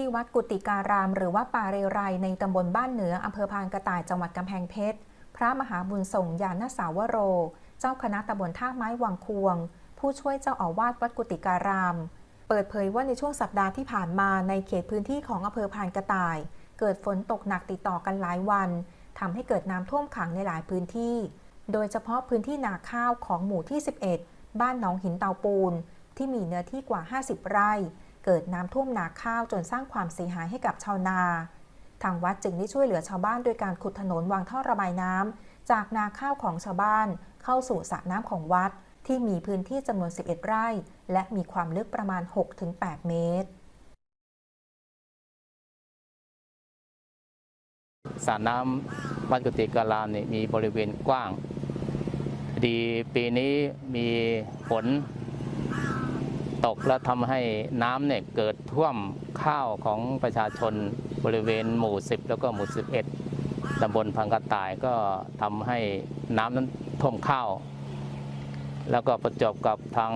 ที่วัดกุติการาม หรือว่าป่าเรไรในตำบลบ้านเหนืออำเภอพานกระต่ายจังหวัดกำแพงเพชร พระมหาบุญส่งยานสาวโร เจ้าคณะตำบลท่าไม้วังควง ผู้ช่วยเจ้าอาวาสวัดกุติการาม เปิดเผยว่าในช่วงสัปดาห์ที่ผ่านมาในเขตพื้นที่ของอำเภอพานกระต่าย เกิดฝนตกหนักติดต่อกันหลายวันทำให้เกิดน้ำท่วมขังในหลายพื้นที่ โดยเฉพาะพื้นที่นาข้าวของหมู่ที่ 11 บ้านหนองหินเตาปูน ที่มีเนื้อที่กว่า 50 ไร่ เกิดน้ำท่วมนาข้าวจนสร้างความเสียหายให้กับชาวนา ทางวัดจึงได้ช่วยเหลือชาวบ้านโดยการขุดถนนวางท่อระบายน้ำจากนาข้าวของชาวบ้าน เข้าสู่สระน้ำของวัด ที่มีพื้นที่จำนวน 11 ไร่ และมีความลึกประมาณ 6-8 เมตรสระน้ำวัดกุฏิการามนี่มีบริเวณกว้าง ดีปีนี้มีฝน ตกแล้วทำให้น้ำเนี่ยเกิดท่วมข้าวของประชาชนบริเวณหมู่ 10 แล้วก็หมู่ 11ตำบลพังกระต่ายก็ทำให้น้ำนั้นท่วมข้าว แล้วก็ประจบกับทาง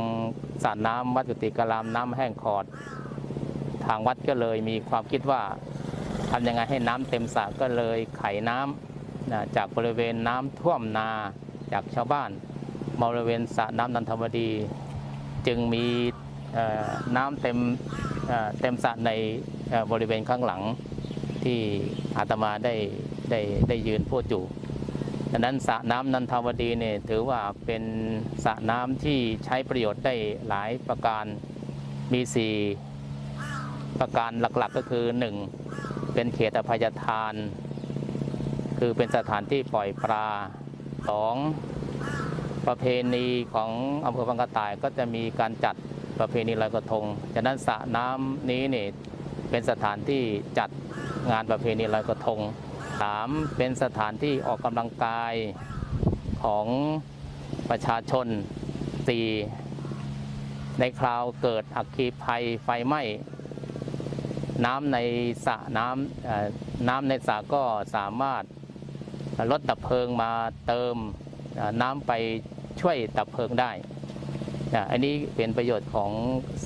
สระน้ำวัดกุฏิกรามน้ำแห้งขอด ทางวัดก็เลยมีความคิดว่าทำยังไงให้น้ำเต็มสระก็เลยไขน้ำนะจากบริเวณน้ำท่วมนาจากชาวบ้านบริเวณสระน้ำนันทวดี จึงมี น้ำเต็มเต็มสระในบริเวณข้างหลังที่อาตมาได้ได้ได้ยืนพูดอยู่ดังนั้นสระน้ำนันทวดีเนี่ยถือว่าเป็นสระน้ำที่ใช้ประโยชน์ได้หลายประการมีสี่ประการหลักๆก็คือหนึ่งเป็นเขตอภัยทาน คือเป็นสถานที่ปล่อยปลาสองประเพณีของอำเภอพังกระต่ายก็จะมีการจัด ประเพณีลอยกระทงฉะนั้นสระน้ำนี้นี่เป็นสถานที่จัดงานประเพณีลอยกระทงสามเป็นสถานที่ออกกำลังกายของประชาชนสี่ในคราวเกิดอัคคีภัยไฟไหม้น้ำในสระน้ำน้ำในสระก็สามารถรถดับเพลิงมาเติมน้ำไปช่วยดับเพลิงได้ นะอันนี้เป็นประโยชน์ของ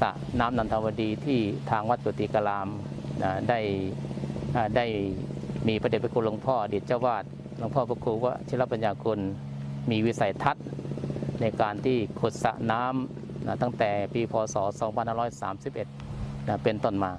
สระน้ำนันทวดีที่ทางวัดตุติกรามนะได้ได้มีพระเดชพระคุณหลวงพ่ออดีตเจ้าวาดหลวงพ่อพระครูวชิรปัญญาคุณมีวิสัยทัศน์ในการที่ขุดสระน้ำนะตั้งแต่ปีพศ 2531นะเป็นต้นมา